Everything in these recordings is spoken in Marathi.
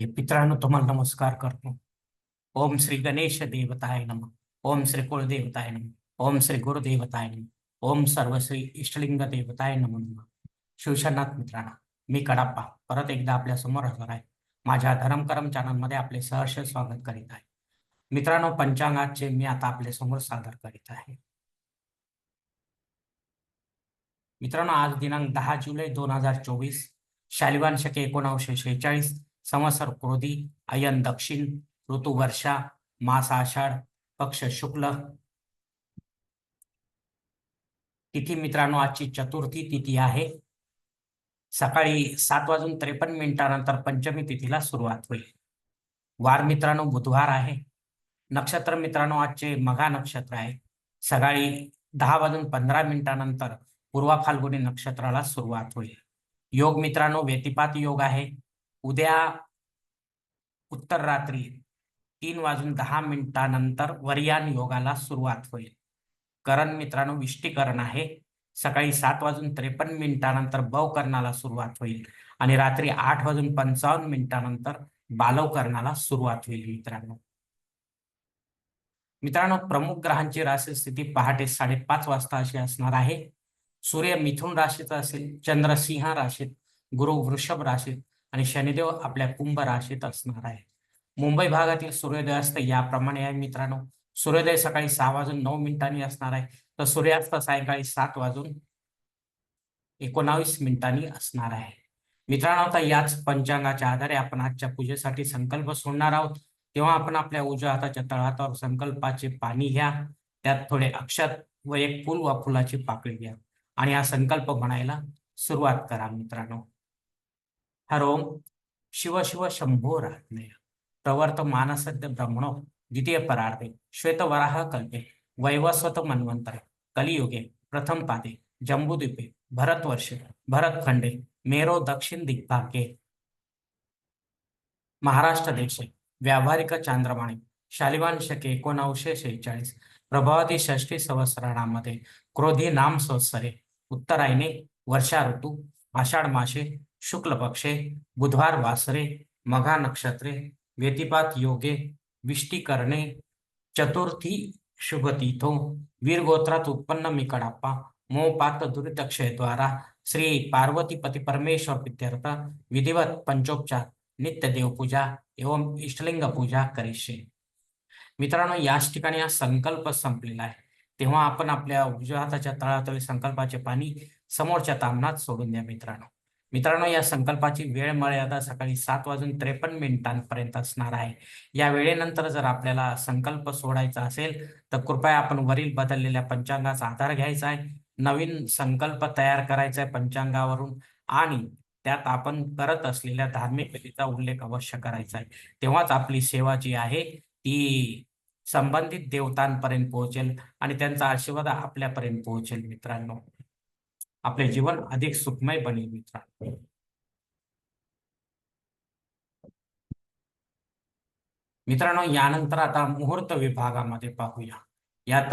पित्रांनो तुम्हाला नमस्कार करतो. ओम श्री गणेश देवताय नम. ओम श्री कुळदेवताय नम. ओम श्री गुरुदेवताय नम. ओम सर्व श्री इष्टलिंग देवताय नम नम. शिवशनाथ मित्रांना मी कडाप्पा. परत एकदा आपल्यासमोर हजर आहे. माझ्या धरमकरम चॅनलमध्ये आपले सहर्ष स्वागत करीत आहे. मित्रांनो पंचांगाचे मी आता आपल्यासमोर सादर करीत आहे. मित्रांनो आज दिनांक दहा जुलै दोन हजार चोवीस शालिवान शके एकोणावीसशे शेहेचाळीस संवत्सर क्रोधी अयन दक्षिण ऋतू वर्षा मास आषाढ पक्ष शुक्ल. तिथी मित्रांनो आजची चतुर्थी तिथी आहे. सकाळी सात वाजून त्रेपन्न मिनिटानंतर पंचमी तिथीला सुरुवात होईल. वार मित्रांनो बुधवार आहे. नक्षत्र मित्रांनो आजचे मघा नक्षत्र आहे. सकाळी दहा वाजून पंधरा मिनिटानंतर पूर्वा फाल्गुनी नक्षत्राला सुरुवात होईल. योग मित्रांनो व्यतिपात योग आहे. उद्या उत्तर रात्री तीन वाजून दहा मिनिटानंतर वर्यान योगाला सुरुवात होईल. करण मित्रांनो विष्टीकरण आहे. सकाळी सात वाजून त्रेपन्न मिनिटानंतर बवकरणाला सुरुवात होईल आणि रात्री आठ वाजून पंचावन्न मिनिटानंतर बालवकरणाला सुरुवात होईल मित्रांनो. मित्रांनो प्रमुख ग्रहांची राशी स्थिती पहाटे साडेपाच वाजता अशी असणार आहे. सूर्य मिथुन राशीत असेल चंद्र सिंह राशीत गुरु वृषभ राशीत आणि शनिदेव आपल्या कुंभ राशीत असणार आहे. मुंबई भागातील सूर्योदयास्त याप्रमाणे आहे मित्रांनो. सूर्योदय सकाळी सहा वाजून नऊ मिनिटांनी असणार आहे. तर सूर्यास्त सायंकाळी सात वाजून एकोणावीस मिनिटांनी असणार आहे. मित्रांनो आता याच पंचांगाच्या आधारे आपण आजच्या पूजेसाठी संकल्प सोडणार आहोत. तेव्हा आपण आपल्या उजव्या हाताच्या तळहातावर संकल्पाचे पाणी घ्या. त्यात थोडे अक्षत व एक फुल व फुलाची पाकळी घ्या. आणि हा संकल्प म्हणायला सुरुवात करा मित्रांनो. हरोम शिव शिव शंभो रात्नय प्रवर्त मानसद्य ब्रह्मणो द्वितीय परार्थे श्वेतवराह कल्पे वैवस्वत मन्वंतर कलियुगे प्रथम पादे जम्बुद्वीपे भरतवर्षे भरतखंडे मेरो दक्षिण दिग्भागे महाराष्ट्र देशे व्यावहारिक चांद्रमाणे शालिवान शके एकोणावीसशे शेहेचाळीस प्रभावती षष्ठी संवत्सरामध्ये क्रोधी नाम संवत्सरे उत्तरायणे वर्षा ऋतू आषाढ मासे शुक्ल पक्षे बुधवार वासरे मघा नक्षत्रे व्यतिपात योगे विष्टीकरणे चतुर्थी शुभ तिथो उत्पन्न मी कडाप्पा मोपात दुरितक्षयद्वारा श्री पार्वतीपती परमेश्वर प्रित्यर्थ विधिवत पंचोपचार नित्य देवपूजा एवं इष्टलिंग पूजा करीशे मित्रांनो याच ठिकाणी हा संकल्प संपलेला आहे. तेव्हा आपण आपल्या उजव्या हाताच्या तळातळी संकल्पाचे पाणी समोरच्या तामनात सोडून द्या मित्रांनो. मित्रांनो या संकल्पाची वेळ मर्यादा सकाळी सात वाजून त्रेपन्न मिनिटांपर्यंत असणार आहे. या वेळेनंतर जर आपल्याला संकल्प सोडायचा असेल तर कृपया आपण वरील बदललेल्या पंचांगाचा आधार घ्यायचा आहे. नवीन संकल्प तयार करायचा आहे पंचांगावरून आणि त्यात आपण करत असलेल्या धार्मिक विधीचा उल्लेख अवश्य करायचा आहे. तेव्हाच आपली सेवा जी आहे ती संबंधित देवतांपर्यंत पोहोचेल आणि त्यांचा आशीर्वाद आपल्यापर्यंत पोहोचेल मित्रांनो. आपले जीवन अधिक सुखमय बनेल मित्रांनो मित्रांनो यानंतर आता मुहूर्त विभागामध्ये पाहूया. यात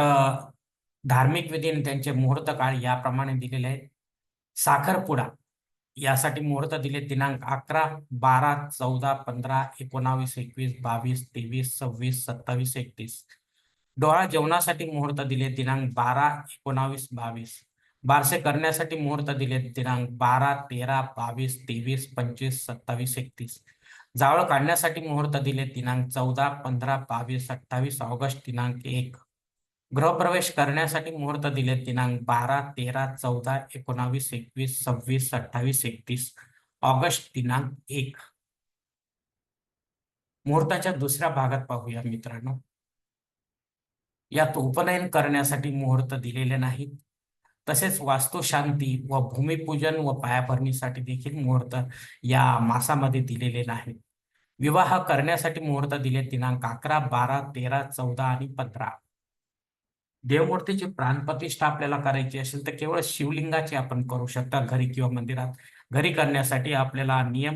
धार्मिक विधी त्यांचे मुहूर्त काळ याप्रमाणे दिलेले आहेत. साखरपुडा यासाठी मुहूर्त दिले दिनांक अकरा बारा चौदा पंधरा एकोणावीस एकवीस बावीस तेवीस सव्वीस सत्तावीस एकतीस. डोळा जेवणासाठी मुहूर्त दिले दिनांक बारा एकोणावीस बावीस. बारसे करण्यासाठी मुहूर्त दिले. दिनांक बारा तेरा बावीस तेवीस पंचवीस सत्तावीस एकतीस. जावळ काढण्यासाठी मुहूर्त दिले. दिनांक चौदा पंधरा बावीस अठ्ठावीस ऑगस्ट दिनांक एक. गृहप्रवेश करण्यासाठी मुहूर्त दिले. दिनांक बारा तेरा चौदा एकोणावीस एकवीस सव्वीस अठ्ठावीस एकतीस. ऑगस्ट दिनांक एक. मुहूर्ताच्या दुसऱ्या भागात पाहूया मित्रांनो. यात उपनयन करण्यासाठी मुहूर्त दिलेले नाहीत. तसेच वास्तुशांती व भूमिपूजन व पायाभरणीसाठी देखील मुहूर्त या मासामध्ये दिलेले नाहीत. विवाह करण्यासाठी मुहूर्त दिले दिनांक अकरा बारा तेरा चौदा आणि पंधरा. देवमूर्तीची प्राणप्रतिष्ठा आपल्याला करायची असेल तर केवळ शिवलिंगाची आपण करू शकता घरी किंवा मंदिरात. घरी करण्यासाठी आपल्याला नियम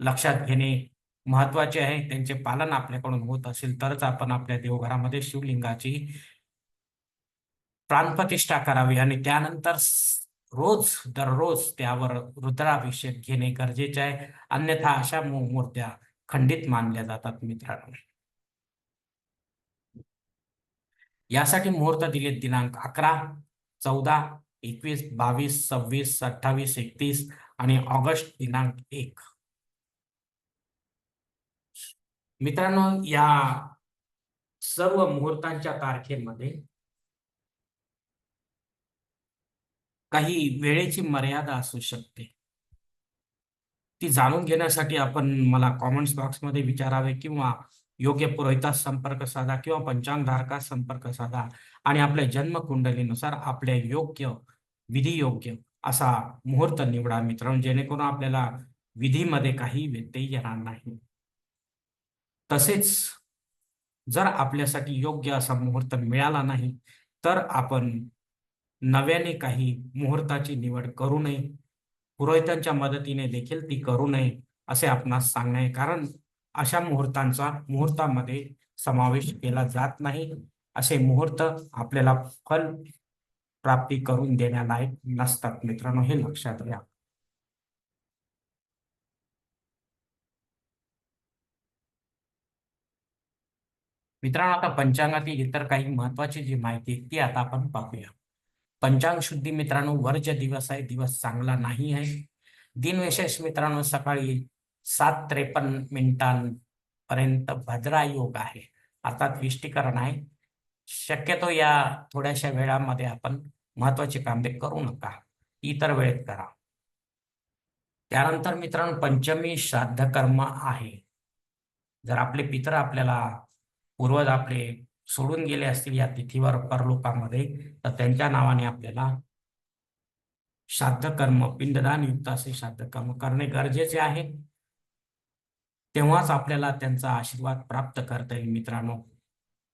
लक्षात घेणे महत्त्वाचे आहे. त्यांचे पालन आपल्याकडून होत असेल तरच आपण आपल्या देवघरामध्ये शिवलिंगाची प्राणप्रतिष्ठा करावी आणि त्यानंतर रोज दररोज त्यावर रुद्राभिषेक घेणे गरजेचे आहे. अन्यथा अशा मूर्त्या खंडित मानल्या जातात मित्रांनो. यासाठी मुहूर्त दिले दिनांक अकरा चौदा एकवीस बावीस सव्वीस अठ्ठावीस एकतीस आणि ऑगस्ट दिनांक एक. मित्रांनो या सर्व मुहूर्तांच्या तारखेमध्ये काही वेळेची मर्यादा असू शकते. ती जाणून घेण्यासाठी आपण मला कॉमेंट्स बॉक्समध्ये विचारावे किंवा योग्य पुरोहितास संपर्क साधा किंवा पंचांग धारकास संपर्क साधा आणि आपल्या जन्मकुंडलीनुसार आपल्या योग्य विधी योग्य असा मुहूर्त निवडा मित्रांनो जेणेकरून आपल्याला विधीमध्ये काही व्यत्यय येणार नाही. तसेच जर आपल्यासाठी योग्य असा मुहूर्त मिळाला नाही तर आपण नव्याने काही मुहूर्ताची निवड करू नये. पुरोहितांच्या मदतीने देखील ती करू नये असे आपणास सांगणे कारण अशा मुहूर्तांचा मुहूर्तामध्ये समावेश केला जात नाही. असे मुहूर्त आपल्याला फल प्राप्ती करून देण्यालायक नसतात. मित्रांनो हे लक्षात घ्या. मित्रांनो आता पंचांगातील इतर काही महत्वाची जी माहिती आहे ती आता आपण पाहूया. पंचांग शुद्धी मित्रांनो वर्ज दिवस आहे दिवस चांगला नाही आहे. दिनविशेष मित्रांनो सकाळी सात त्रेपन्न मिनिटांपर्यंत भद्रा योग आहे. अर्थात विष्टीकरण आहे. शक्यतो या थोड्याशा वेळामध्ये आपण महत्वाची कामे करू नका. इतर वेळेत करा. त्यानंतर मित्रांनो पंचमी श्राद्ध कर्म आहे. जर आपले पितर आपल्याला पूर्वज आपले सोडून गेले असतील या तिथीवर परलोकामध्ये तर त्यांच्या नावाने आपल्याला श्राद्ध कर्म पिंडदान युक्त असे श्राद्ध कर्म करणे गरजेचे आहे. तेव्हाच आपल्याला त्यांचा आशीर्वाद प्राप्त करता येईल मित्रांनो.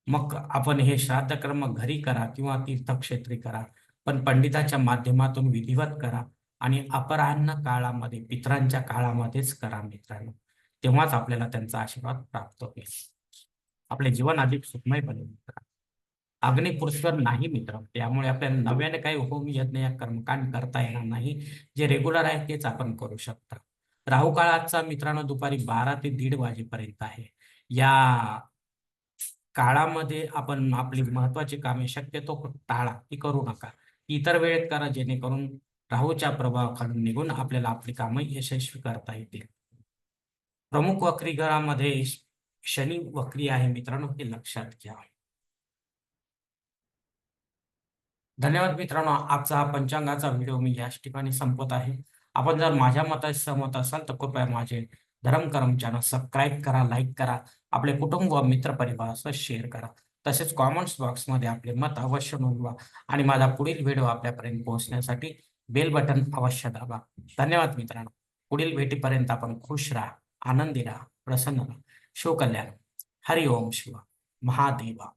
मग आपण हे श्राद्ध कर्म घरी करा किंवा तीर्थक्षेत्री करा पण पंडिताच्या माध्यमातून विधिवत करा आणि अपराह्न काळामध्ये पित्रांच्या काळामध्येच करा मित्रांनो. तेव्हाच आपल्याला त्यांचा आशीर्वाद प्राप्त होईल. आपले जीवन अधिक सुखमय बनेल मित्र. अग्निपुरुषवर नाही मित्र. त्यामुळे आपल्याला नव्याने काही होम यज्ञ या कर्मकांड करता येणार नाही. जे रेग्युलर आहे तेच आपण करू शकता. राहू काळाचा मित्रांनो दुपारी बारा ते दीड वाजेपर्यंत आहे. या काळामध्ये आपण आपली महत्वाची कामे शक्यतो टाळा. ती करू नका. इतर वेळेत करा जेणेकरून राहूच्या प्रभावाखालून निघून आपल्याला आपली कामं यशस्वी करता येतील. प्रमुख वक्री शनी वक्री आहे. मित्रांनो हे लक्षात घ्या. धन्यवाद मित्रांनो. आजचा हा पंचांगाचा व्हिडिओ मी याच ठिकाणी संपत आहे. आपण जर माझ्या मताशी सहमत असाल तर कृपया माझे धर्मकर्म चॅनल सबस्क्राईब करा लाईक करा. आपले कुटुंब व मित्र परिवारासह शेअर करा. तसेच कॉमेंट्स बॉक्समध्ये आपले मत अवश्य नोंदवा आणि माझा पुढील व्हिडिओ आपल्यापर्यंत पोहोचण्यासाठी बेल बटन अवश्य दाबा. धन्यवाद मित्रांनो. पुढील भेटीपर्यंत आपण खुश राहा आनंदी राहा प्रसन्न राहा. शिवकल्याण हरिओम शिव महादेवा.